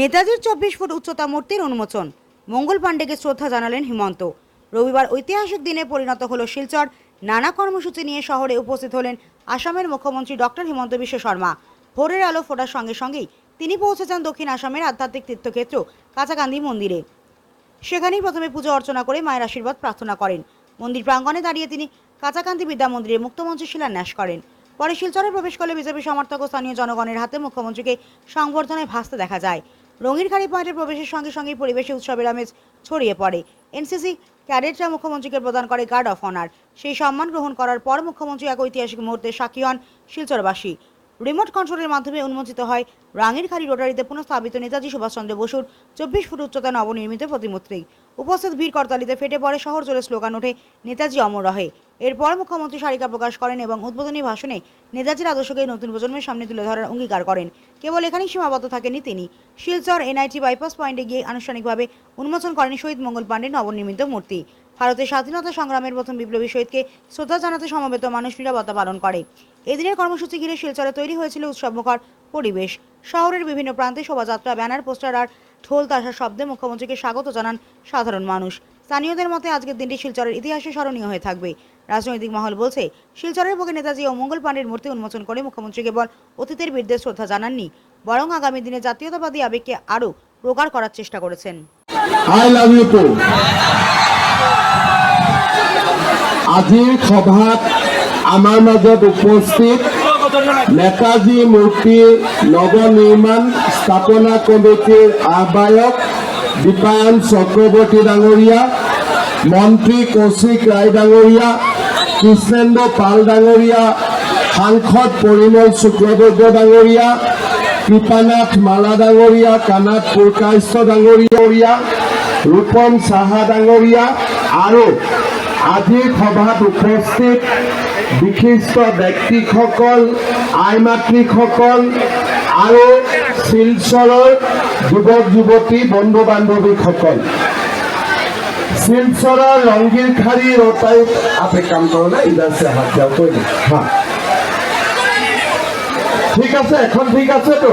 নেতাজির চব্বিশ ফুট উচ্চতা মূর্তির উন্মোচন। মঙ্গল পাণ্ডেকে শ্রদ্ধা জানালেন হিমন্ত। রবিবার ঐতিহাসিক দিনে পরিণত হল শিলচর। নানা কর্মসূচি নিয়ে শহরে উপস্থিত হলেন আসামের মুখ্যমন্ত্রী ডক্টর হিমন্ত বিশ্ব শর্মা। ভোরের আলো ফোটার সঙ্গে সঙ্গেই তিনি পৌঁছে যান দক্ষিণ আসামের আধ্যাত্মিক তীর্থক্ষেত্র কাঁচাকান্দি মন্দিরে। সেখানেই প্রথমে পুজো অর্চনা করে মায়ের আশীর্বাদ প্রার্থনা করেন। মন্দির প্রাঙ্গণে দাঁড়িয়ে তিনি কাঁচাকান্দি বিদ্যা মন্দিরে মুক্তমঞ্চে শিলান্যাস করেন। পরে শিলচরে প্রবেশ করলে বিজেপি সমর্থক ও স্থানীয় জনগণের হাতে মুখ্যমন্ত্রীকে সংবর্ধনায় ভাসতে দেখা যায়। রঙির খাড়ি পয়েন্টের প্রবেশের সঙ্গে সঙ্গে পরিবেশে উৎসবের আমেজ ছড়িয়ে পড়ে। এনসিসি ক্যাডেটরা মুখ্যমন্ত্রীকে প্রদান করে গার্ড অফ অনার। সেই সম্মান গ্রহণ করার পর মুখ্যমন্ত্রী এক ঐতিহাসিক মুহূর্তে সাক্ষী হন শিলচরবাসী। রিমোট কন্ট্রোলের মাধ্যমে উন্মোচিত হয়। রাঙিরখাড়ি রোটারিতে পুনঃস্থাপিত নেতাজি সুভাষচন্দ্র বসুর চব্বিশ ফুট উচ্চতা নবনির্মিত প্রতিমূর্তি। উপস্থিত ভিড় করতালিতে ফেটে পড়ে শহর জুড়ে স্লোগান ওঠে, নেতাজি অমর রহে। এরপর মুখ্যমন্ত্রী সারিকা প্রকাশ করেন এবং উদ্বোধনী ভাষণে নেতাজির আদর্শকে নতুন প্রজন্মের সামনে তুলে ধরার অঙ্গীকার করেন। কেবল এখানেই সীমাবদ্ধ থাকেনি তিনি। শিলচর এনআইটি বাইপাস পয়েন্টে গিয়ে আনুষ্ঠানিকভাবে উন্মোচন করেন শহীদ মঙ্গল পাণ্ডের নবনির্মিত মূর্তি। ভারতের স্বাধীনতা সংগ্রামের প্রথম বিপ্লবী শহীদকে শ্রদ্ধা জানাতে সমবেত মানুষ নিরাপত্তা পালন করে। এদিনের কর্মসূচি ঘিরে শিলচরে তৈরি হয়েছিল উৎসবমুখর পরিবেশ। শহরের বিভিন্ন প্রান্তে শোভাযাত্রা, ব্যানার, পোস্টার আর ঢোল তাসার শব্দে মুখ্যমন্ত্রীকে স্বাগত জানান সাধারণ মানুষ। স্থানীয়দের মতে আজকের দিনটি শিলচরের ইতিহাসে স্মরণীয় হয়ে থাকবে। রাজনৈতিক মহল বলছে, শিলচরের বুকে নেতাজি ও মঙ্গল পাণ্ডের মূর্তি উন্মোচন করে মুখ্যমন্ত্রী কেবল অতীতের বীরদের শ্রদ্ধা জানাননি। বরং আগামী দিনে জাতীয়তাবাদী আবেগকে আরও প্রকার করার চেষ্টা করেছেন। আই লাভ ইউ আজিৰ সভাত আমাৰ মাজত উপস্থিত নেতাজী মূৰ্তি নৱনিৰ্মাণ স্থাপনা কমিটিৰ আহ্বায়ক দীপায়ন চক্ৰৱৰ্তী ডাঙৰীয়া, মন্ত্ৰী কৌশিক ৰায় ডাঙৰীয়া, কৃষ্ণেন্দ্ৰ পাল ডাঙৰীয়া, সাংসদ পৰিমল শুক্লবৈদ্য ডাঙৰীয়া, কৃপানাথ মালা ডাঙৰীয়া কানাথ পুৰকাশ্য ডাঙৰীয়া, ৰূপম চাহা ডাঙৰীয়া আৰু আজিৰ সভাত উপস্থিত। বিশিষ্ট ব্যক্তিসকল আই মাতৃসকল আৰু শিলচৰৰ যুৱক যুৱতী বন্ধু বান্ধৱীসকল শিলচৰৰ ৰংগীৰ খাৰী ৰতাই আপে কাম করো না হাত যাও হ্যাঁ ঠিক আছে, এখন ঠিক আছে তো?